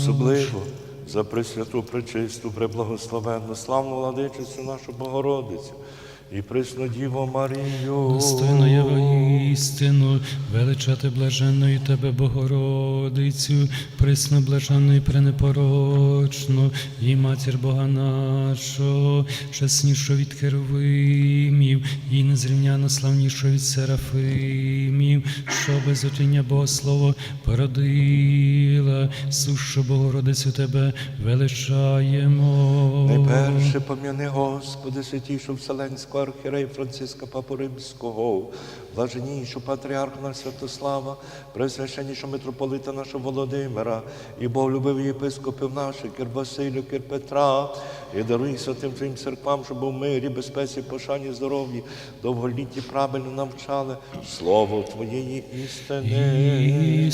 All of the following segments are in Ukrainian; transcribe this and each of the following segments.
особливо за пресвяту, пречисту, преблагословенну, славну владичицю нашу Богородицю і присну Діву Марію. Достойно є істину, величати блаженною тебе, Богородицю, присно блаженну і пренепорочну, і матір Бога нашого, чеснішу від керувимів, і незрівняно славнішу від серафимів, що без отіння Богослово породила, сушу Богородицю тебе величаємо. Найперше пом'яни, Господи, святішу Вселенського архірея Франциска Папу Римського, блаженнішу патріарха Святослава, пресвященнішу митрополита нашого Володимира, і Боголюбиві єпископів наших, Кир Василю, Кир Петра, і даруй святим Твоїм церквам, щоб у мирі, безпеці, пошані, здоров'ї, довголітті правильно навчали Слово Твоєї істини.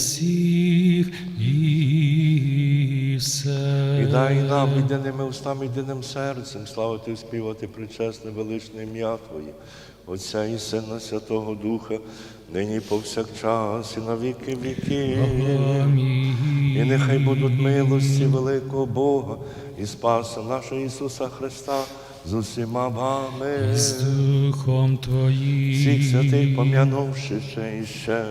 І все. І дай нам єдиними устами, єдиним серцем славити і співати причесне величне ім'я Твоє, Отця і Сина Святого Духа, нині повсякчас і на віки віки. Амінь. І нехай будуть милості великого Бога і Спаса нашого Ісуса Христа з усіма вами. З Духом Твоїм. Всіх святих пом'янувши ще і ще,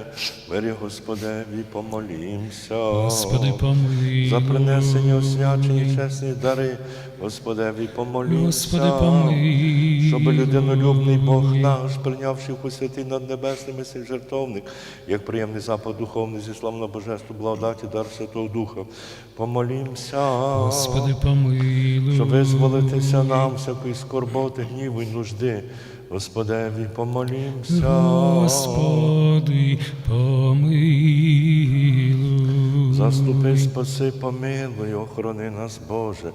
мирі Господеві помолімся. Господи, помилуй. За принесення освячені чесні дари, Господеві помолімся. Господи, помилуй. Щоб людинолюбний Бог наш, прийнявши у святий над небесними сей жертовник, як приємний запад духовний зі славного божества, благодаті, дар Святого Духа, помолімся. Господи, помилуй. Щоб визволитися нам всякої скорботи, гніву й нужди. Господеві помолімся. Господи, помилуй. Заступи, спаси, помилуй, охорони нас, Боже,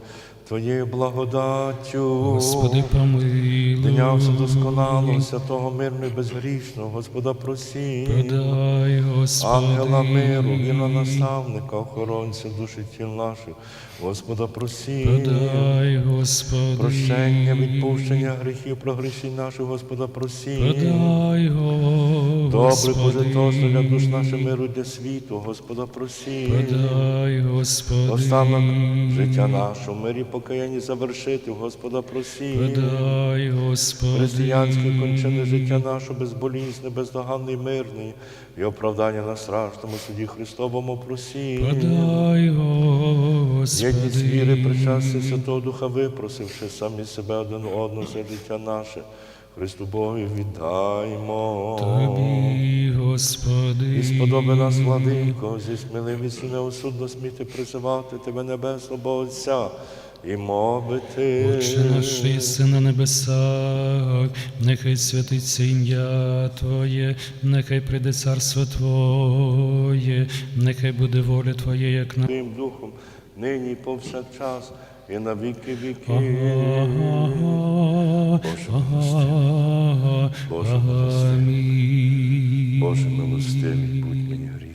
Твоєю благодаттю. Господи, помилуй. Дня досконалого, святого, мирного і безгрішного, Господа просі. Подай, Господи. Ангела миру, вірна наставника, охоронця душі тіл наших, Господа просі. Подай, Господи. Прощення, відпущення гріхів, прогрішень наших, Господа просі. Подай, Добре, Боже, Господи. то для душ наших миру для світу, Господа просі. Подай, Господи. Останок життя нашого, мирі покаянні завершити, Господа просі. Християнське кончене життя наше безболізне, бездоганне і мирне, і оправдання на страшному суді Христовому просі. Єдність віри, причастя Святого Духа випросивши самі себе один одного за життя наше, Христу Богу віддаймо. Тобі, Господи. І сподоби нас, владико, зі сміливістю неосудно сміти призивати Тебе, Небесного Бога Отця, і мовити. Отче наш, що на небесах, нехай святиться ім'я Твоє, нехай прийде царство Твоє, нехай буде воля Твоя, як на Твоїм Духом, нині повсякчас, і на віки віки. Боже Амінь. Боже милостивий, будь мені грішні.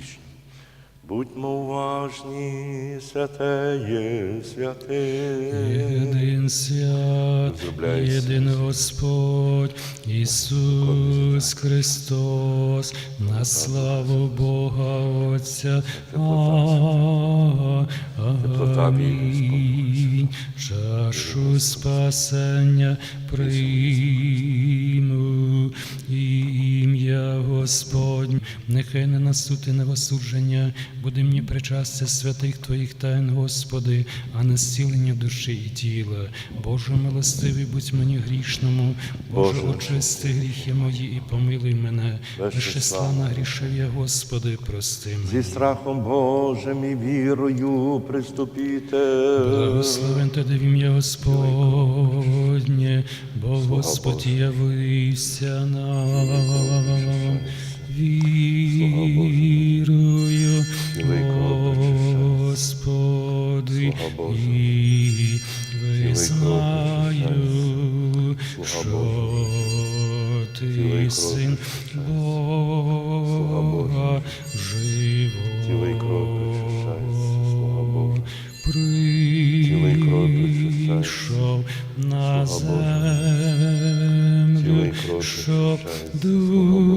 Будьмо уважні, святеє, святий. Єдин свят, єдин Господь, Ісус Христос, на славу Бога Отця. Амінь. Чашу спасення прийму, і ім'я Господнє, нехай не насути не осудження, буде мені причастя святих Твоїх тайн, Господи, а не зцілення душі і тіла. Боже милостивий, будь мені грішному, Боже, Боже. очисти гріхи мої і помилуй мене. Безчисла. Безчисла грішив я, Господи, прости мене. Зі страхом Божим і вірою приступіте. Благословен ти в ім'я Господнє, бо Господь явився нам. Вірую, Кров. Господи, і визнаю, що ти син. Бога живого. Прийшов на землю, щоб душу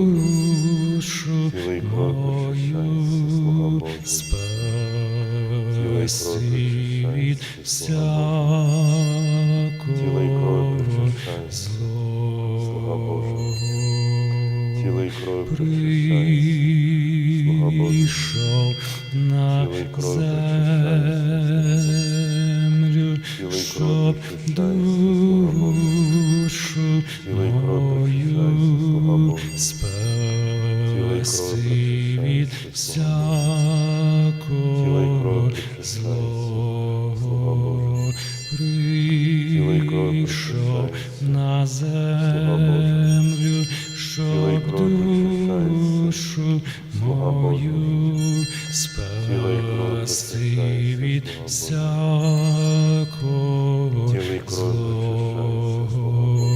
мою спаси від всякого причащайся. Слуга Божий. зло. Тіла і на землю, щоб душу мою причащайся, від всякого злого.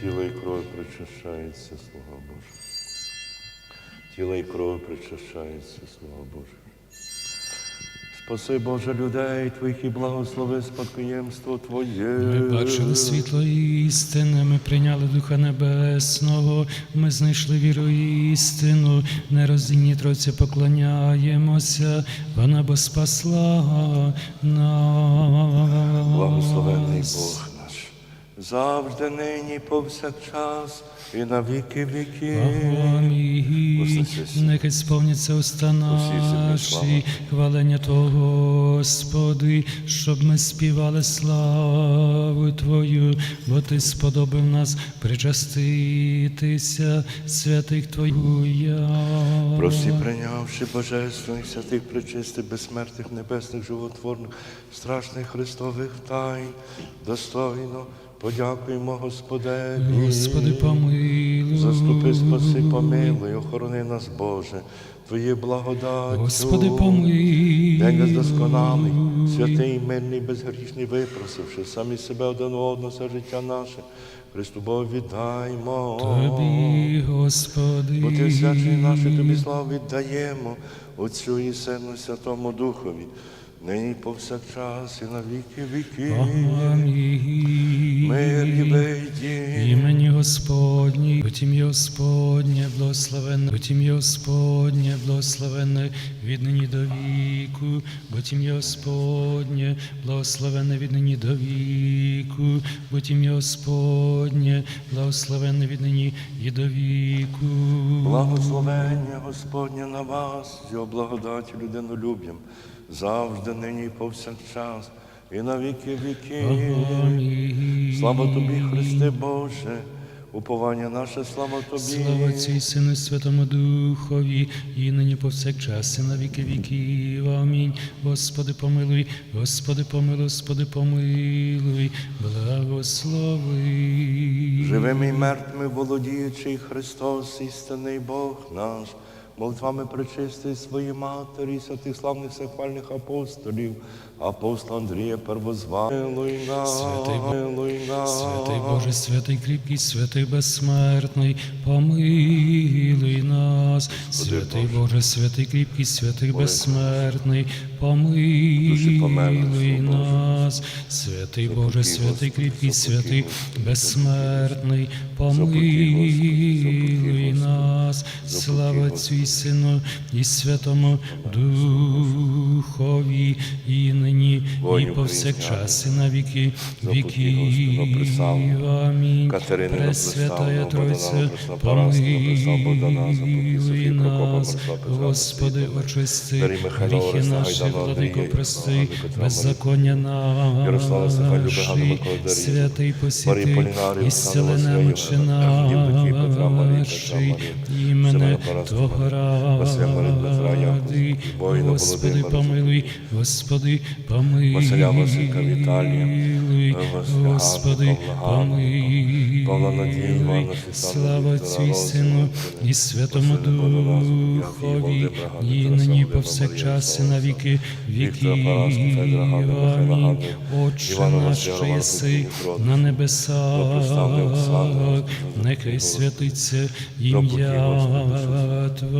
Тіло і кров причащається, слуга Божа. Тіло і кров причащається, слуга Божа. Спаси, Боже, людей Твоїх і благослови спадкоємство Твоє. Ми бачили світло істини, ми прийняли Духа Небесного, ми знайшли віру і істину, нероздільні троці поклоняємося, вона бо спасла нас. Благословений Бог. Завжди нині повсякчас і на віки віки. Нехай сповняться уста наші, хвалення Того, Господи, щоб ми співали славу Твою, бо Ти сподобав нас причаститися святих Твоя. Прості, прийнявши божественних, святих, причистих, безсмертних, небесних, животворних, страшних Христових тайн, достойно подякуємо Господеві. Господи, помилуй. Заступи, спаси, помилуй, охорони нас, Боже, Твоє благодаттю. Господи, помилуй. День досконалий, святий, мирний, безгрішний, випросивши самі себе один одного все життя наше, Христу Богу віддаймо. Тобі, Господи. Бо ти свячий наші тобі славу віддаємо, Отцю і Сину, Святому Духові, нині повсякчас і на віки віки. Амінь. Мир і вийді. Імені Господні, ім'я Господнє, благословенне, ім'я Господнє, благословенне від нині до віку, ім'я Господнє, благословенне від нині до віку, ім'я Господнє, благословенне від нині і до віку. Благословення Господнє на вас, його благодаті людинолюб'ям, завжди нині повсякчас, і на віки віки. Слава тобі, Христе Боже, уповання наше, слава тобі. Слава і Сину Святому Духові, і нині повсякчас, і на віки віків. Амінь. Господи, помилуй, Господи, помилуй, Господи, помилуй, благослови. Живими і мертвими володіючий Христос, істинний Бог наш, молитвами причистий своїй матері, святих славних всехвальних апостолів, апостола Андрія Первозванилуй Святий милуй нас. Святий Боже, святий кріпкий, святий безсмертний, помилуй нас. Святий Боже, святий кріпкий, святий безсмертний, помилуй нас. Святий Боже, святий кріпкий, святий безсмертний, помилуй нас. Слава і Сину і Святому Духові, і нині, і повсякчас, і на віки віків. Амінь. Пресвятая Тройця, помилуй нас, Господи, очисти гріхи наші, владико, прости, беззаконня наші, святий посіти, і наші, Марії, імене Семена Ради. Господи, помилуй, Господи, помилуй. Василя Василька, Віталія, Господи, помилуй. Слава Отцю Сину і Святому Духові, і нині повсякчас і Марія, на віки віків. Амінь. Отче наш, що єси на небесах, нехай святиться ім'я Господи,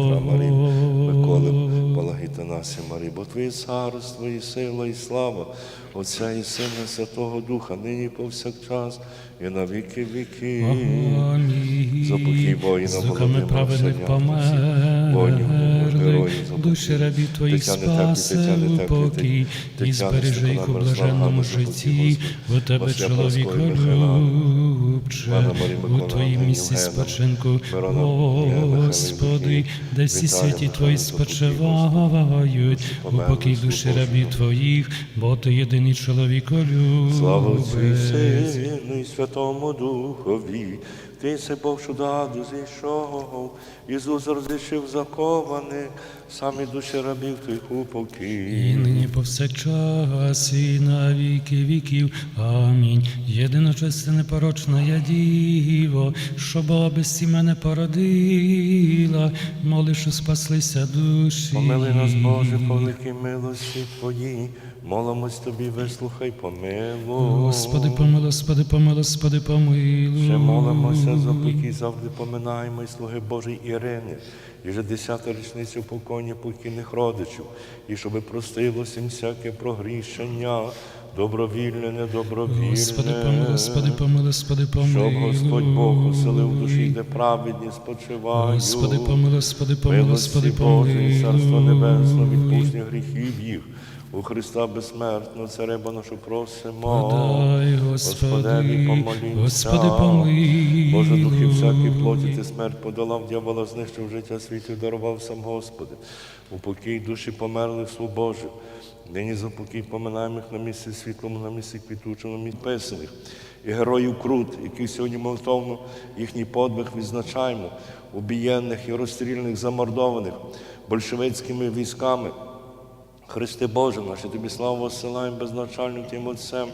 Петра, Марії, Миколи, нас і Марії, бо Твоє царство і сила, і слава, Отця і Сина, Святого Духа, нині повсякчас, і на віки віки. Амінь. За покій воїна Володимира праведних Василя, воїнів, померли, героїв, душі рабів Твоїх Тетяни Такі, спасе Тетяни у Такі, покій, Тетяни і збережи їх у блаженному житті, бо Тебе Василя чоловіко любче, у Твоїм місці спочинку, Господи, де всі святі Твої спочивають, у покій душі рабів Твоїх, бо Ти єдиний чоловіко Слава Отцю і любець. Сину і Святому Духові, ти се Бог чудаду зійшов, Ісус розрішив закованих, самі душі рабів твоїх у І нині повсякчас, і на віки віків. Амінь. Єдиночисте непорочна я діво, що Бога без мене породила, моли, що спаслися душі. Помили нас, Боже, по великій милості Твоїй, молимось Тобі, вислухай, помилуй. Господи, помилуй, Господи, помилуй, Господи, помилуй. Ще молимося за завжди поминаємо і слуги Божої Ірини, і вже десята річницю покоєння покійних родичів, і щоби простилося їм всяке прогрішення, добровільне, недобровільне. Господи, помилуй, Господи, помилуй, Господи, помилуй. Щоб Господь Бог оселив душі, де праведні спочивають. Господи, помилуй, Господи, помилуй, Господи, Милості Божої, і Царство Небесне, відпусні гріхів їх. У Христа безсмертного цареба нашу просимо. Подай, Господи, помолімся. Господи, помилуй. Боже, духи всякі плоті, ти смерть подолав, дьявола знищив життя світу, дарував сам Господи. У покій душі померлих слуг Божих. Нині за покій поминаємо їх на місці світлому, на місці квітучому, на місці писаних. І героїв Крут, яких сьогодні молитовно їхній подвиг відзначаємо, убієнних і розстріляних, замордованих большевицькими військами. Христе Боже наш, тобі славу посилаємо безначальним Тим Отцем,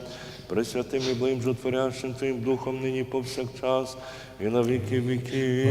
Пресвятим і блим жотворящим Твоїм Духом нині повсякчас і на віки віки.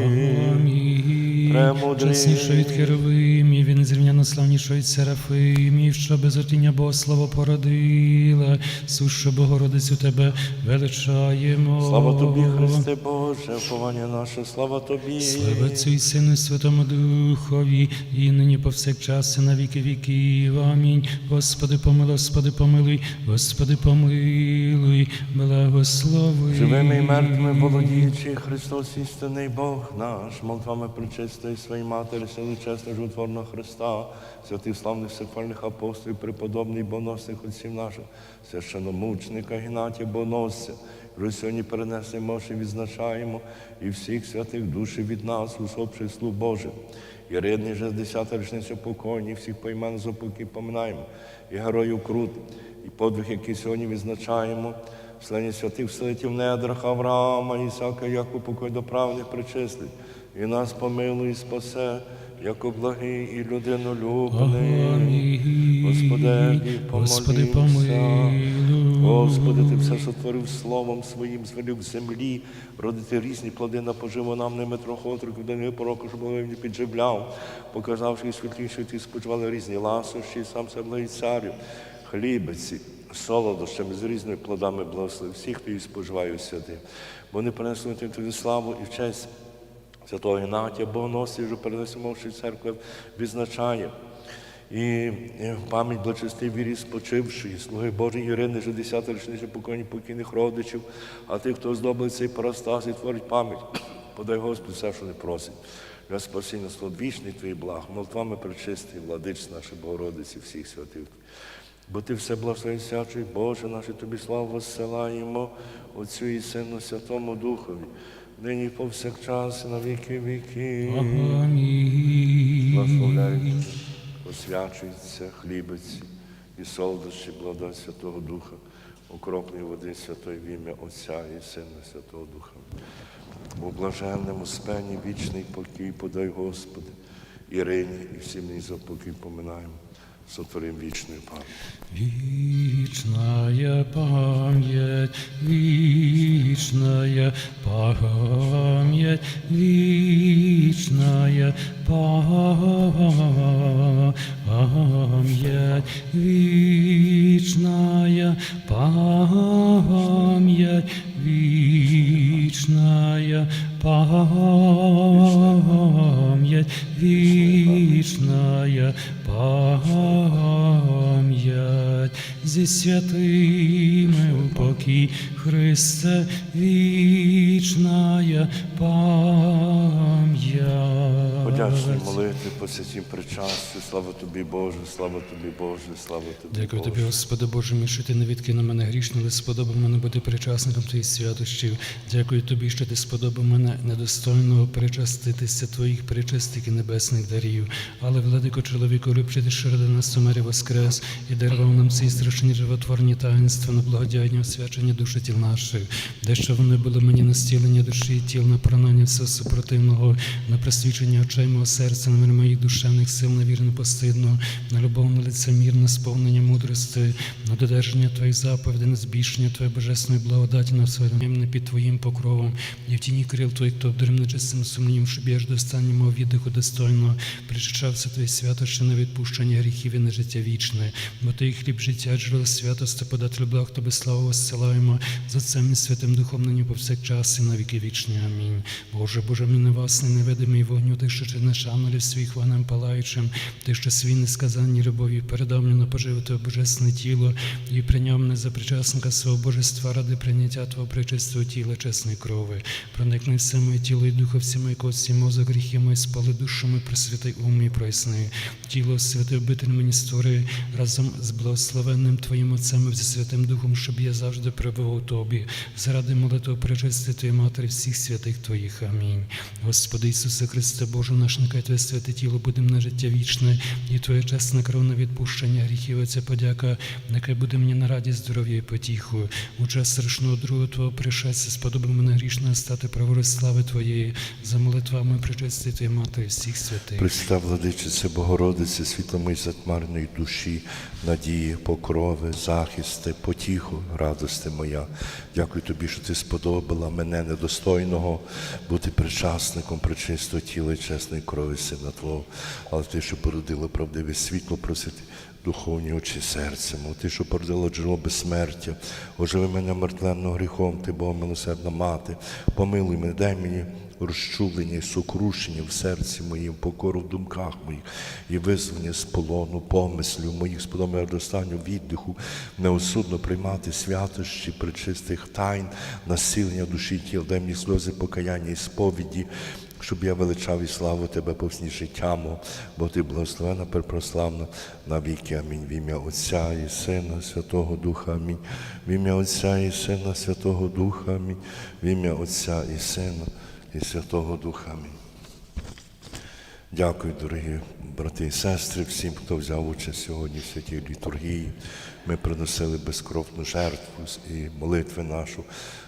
Чеснішої від Херовимів, він зрівняно славнішої Серафимів, що без отіння Бога слово породила, сушу Богородицю Тебе величаємо. Слава тобі, Христе Боже, повання наше, слава тобі. Слава Отцю і Сину і Святому Духові, і нині повсякчас, і на віки віків. Амінь. Господи, помилуй, Господи, помилуй, Господи, помилуй, благослови. Живими і мертвими володіючи, Христос істинний Бог наш, молитвами причистої своєї Матері, сили чесного животворного Христа, святих славних всехвальних апостолів, преподобний боносних отців наших, священомучника Геннатія Боносця, вже сьогодні перенесемо мощі відзначаємо і всіх святих душі від нас, усопших слуг Божих. І рідний вже з десята річниця покойні, всіх поімен за покій поминаємо, і героїв Крут, і подвиг, який сьогодні відзначаємо, Слені святих вселитів недрах Авраама, Ісака, як у покой до правних причислить, і нас помилуй і спасе, як благий і людинолюбний. Господи, Господи, помилуй. Господи, Ти все сотворив словом своїм, звелів землі, родити різні плоди на поживу нам, ними трохи отроків, до пороку, щоб не підживляв, показавши і світліше, ті спочивали різні ласощі, сам себе благий царю, хлібиці, солодощами з різними плодами благослови всіх, хто їх споживає святим. Бо вони принесли тобі славу і в честь святого Геннатія, Богоносця, що перенесемо в церкви, відзначає. І пам'ять благочестивій вірі спочившої, слуги Божі Ірини, вже 10 річниця покойні покійних родичів, а тих, хто оздобив цей парастас і творить пам'ять, подай Господь все, що не просить. Для спасіння слод вічний твій благ, молитвами причистий, владич наші Богородиці, всіх святих. Бо ти все благословенсячий, Боже, наше тобі славу воссилаємо, Отцю і Сину, Святому Духові, нині повсякчас, і на віки віки. Амінь. Благословляють, освячується хлібець і солодощі благодать Святого Духа, окропної води Святої в ім'я Отця і Сина Святого Духа. У блаженному спені вічний покій подай, Господи, Ірині і всім нині за покій поминаємо. Сотворим вічною пам'ять. Вечная память, вечная память, вечная память, вечная память, вечная память, вечная пам'ять зі святими упокій Христе, Вічна Подячні пам'ять. Молитви по святім причасті. Слава тобі, Боже, слава тобі, Боже, слава тобі. Дякую Боже. тобі, Господи Боже мій, що ти не відкинув мене грішно, але сподобав мене бути причасником твоїх святощів. Дякую тобі, що ти сподобав мене недостойного причаститися твоїх причастих і небесних дарів. Але, владико чоловіку, любчити, що ради нас умер і воскрес, і дарував нам ці страшні животворні таїнства на благодійні освячення душі тіл наших, де що вони були мені на стілення душі і тіл, на поранення всього супротивного, на просвічення очей мого серця, на мир моїх душевних сил, на віру непостидну, на любов, на лицемір, на сповнення мудрости, на додержання Твоїх заповідей, на збільшення Твоєї божественної благодаті, на своємне під Твоїм покровом, і в тіні крил Твоїх, хто обдарив нечистим сумнівом, щоб я ж до останнього віддиху достойно причащався Твої святощі на відпущення гріхів і на життя вічне, бо Ти хліб життя, джерело святости, податель благ Тобі славу воссилаємо за цим і святим духом нині повсякчас і на віки вічні. Амінь. Боже, Боже, мій невасний, невидимий вогню, ти, що чиниш ангелів своїх вогнем палаючим, ти, що свій несказанні любові передав мені на поживу Твоє божественне тіло і прийняв мене за причасника свого божества ради прийняття Твого причистого тіла, чесної крови. Проникни все моє тіло і духа, всі мої кості, мозок, гріхи мої, спали душу мою, просвітай ум мій, проясни. Тіло святий обитель мені створи разом з благословенним Твоїм Отцем і зі Святим Духом, щоб я завжди перебував у Тобі. Заради молитви причисти Твої Матері всіх святих Твоїх. Амінь. Господи Ісусе Христе, Боже наш, нехай Твоє святе тіло буде на життя вічне, і Твоя чесна кров на відпущення гріхів. Оця подяка, нехай буде мені на радість, здоров'я і потіху. У час страшного другого Твого пришестя сподоби мене грішно стати праворуч слави Твоєї, за молитвами причисти Твої Матері всіх святих. Христа, владичице, Богородице, світломий затмарної душі, надії, покрови, захисти, потіху, радости моя. Дякую тобі, що ти сподобала мене недостойного бути причасником причистого тіла і чесної крові Сина Твого. Але ти, що породила правдиве світло, просити духовні очі серця, мов ти, що породила джерело безсмертя, оживи мене мертвенного гріхом, ти Бога милосердна мати, помилуй мене, дай мені розчулення і сокрушення в серці моїм, покору в думках моїх і визволення з полону, помислів моїх, сподобає до останнього віддиху, неосудно приймати святощі причистих тайн, насилення душі тіл, дай мені сльози покаяння і сповіді, щоб я величав і славу Тебе по всі життя бо Ти благословена, перепрославна на віки. Амінь. В ім'я Отця і Сина, Святого Духа. Амінь. В ім'я Отця і Сина, Святого Духа. Амінь. В ім'я Отця і Сина і Святого Духа. Амінь. Дякую, дорогі брати і сестри, всім, хто взяв участь сьогодні в святій літургії. Ми приносили безкровну жертву і молитви нашу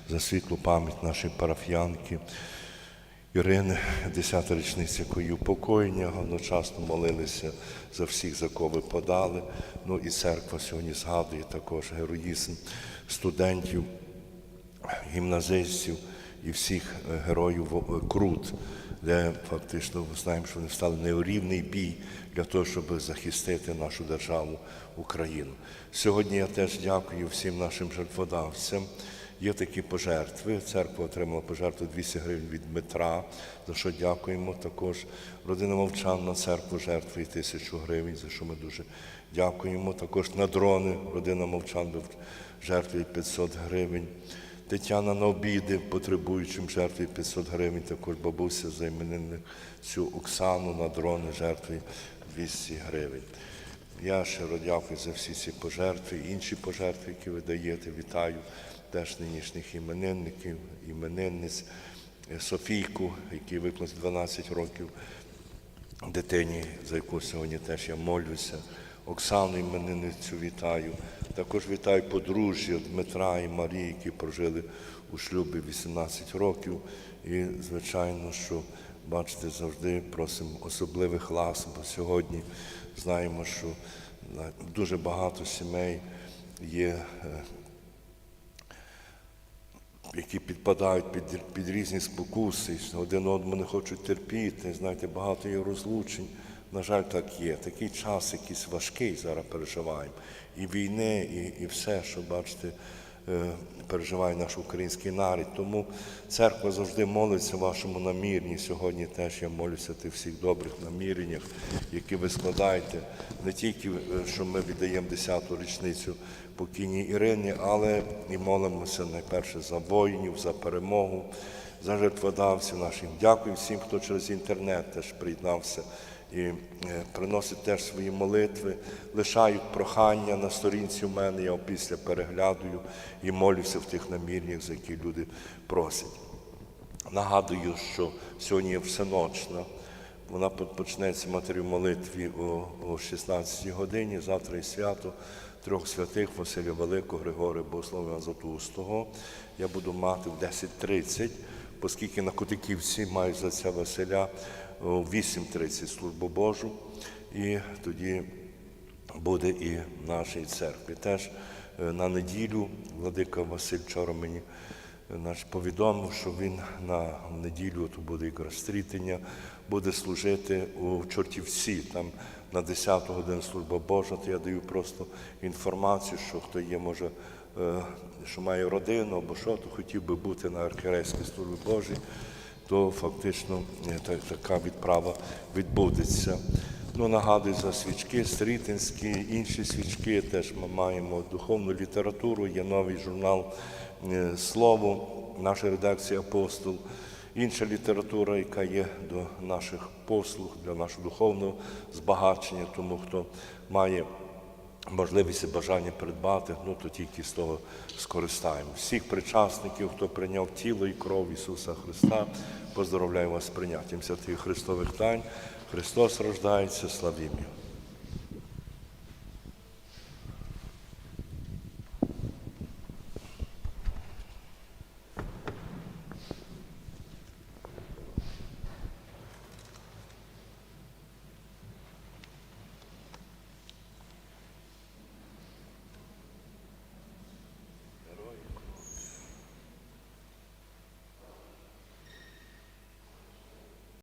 за світлу пам'ять нашої парафіянки. Ірини, 10-та річниця якої упокоєння, одночасно молилися за всіх, за кого подали. Ну і церква сьогодні згадує також героїзм студентів, гімназистів і всіх е, героїв Крут, де фактично ми знаємо, що вони стали не у рівний бій для того, щоб захистити нашу державу Україну. Сьогодні я теж дякую всім нашим жертводавцям. Є такі пожертви. Церква отримала пожертву 200 гривень від Дмитра, за що дякуємо. Також родина мовчан на церкву жертвує тисячу гривень, за що ми дуже дякуємо. Також на дрони родина мовчан жертвує 500 гривень. Тетяна на обіди потребуючим жертвує 500 гривень. Також бабуся за іменинницю Оксану на дрони жертвує 200 гривень. Я щиро дякую за всі ці пожертви, інші пожертви, які ви даєте. Вітаю теж нинішніх іменинників, іменинниць, Е, Софійку, який виповнив 12 років дитині, за яку сьогодні теж я молюся. Оксану іменинницю вітаю. Також вітаю подружжя Дмитра і Марії, які прожили у шлюбі 18 років. І, звичайно, що бачите, завжди просимо особливих лас, бо сьогодні знаємо, що Дуже багато сімей є, е, які підпадають під, під різні спокуси, один одному не хочуть терпіти. Знаєте, багато є розлучень. На жаль, так є. Такий час якийсь важкий зараз переживаємо. І війни, і, і все, що бачите, переживає наш український народ. Тому церква завжди молиться вашому намірні. Сьогодні теж я молюся тих всіх добрих наміреннях, які ви складаєте. Не тільки, е, що ми віддаємо 10-ту річницю покійній Ірині, але і молимося найперше за воїнів, за перемогу, за жертводавців наших. Дякую всім, хто через інтернет теж приєднався і е, приносить теж свої молитви, лишають прохання на сторінці у мене. Я після переглядую і молюся в тих намірнях, за які люди просять. Нагадую, що сьогодні є всеночна. Вона почнеться матері в молитві о, о 16 годині. Завтра і свято трьох святих Василя Великого, Григорія Богослова Златоустого. Я буду мати в 10.30, оскільки на Кутиківці мають за це Василя о 8.30 службу Божу. І тоді буде і в нашій церкві. Теж е, на неділю владика Василь вчора мені е, наш повідомив, що він на неділю то буде якраз стрітення, буде служити у Чортівці. Там на 10 годину служба Божа, то я даю просто інформацію, що хто є, може, е, що має родину або що, то хотів би бути на архірейській службі Божій, то фактично е, така відправа відбудеться. Ну, нагадую за свічки, стрітинські, інші свічки. Теж ми маємо духовну літературу, є новий журнал е, Слово, наша редакція Апостол, інша література, яка є до наших послуг, для нашого духовного збагачення. Тому хто має можливість і бажання придбати, ну то тільки з того скористаємо. Всіх причасників, хто прийняв тіло і кров Ісуса Христа, поздоровляю вас з прийняттям святих Христових тайн. Христос рождається, славімо. Його.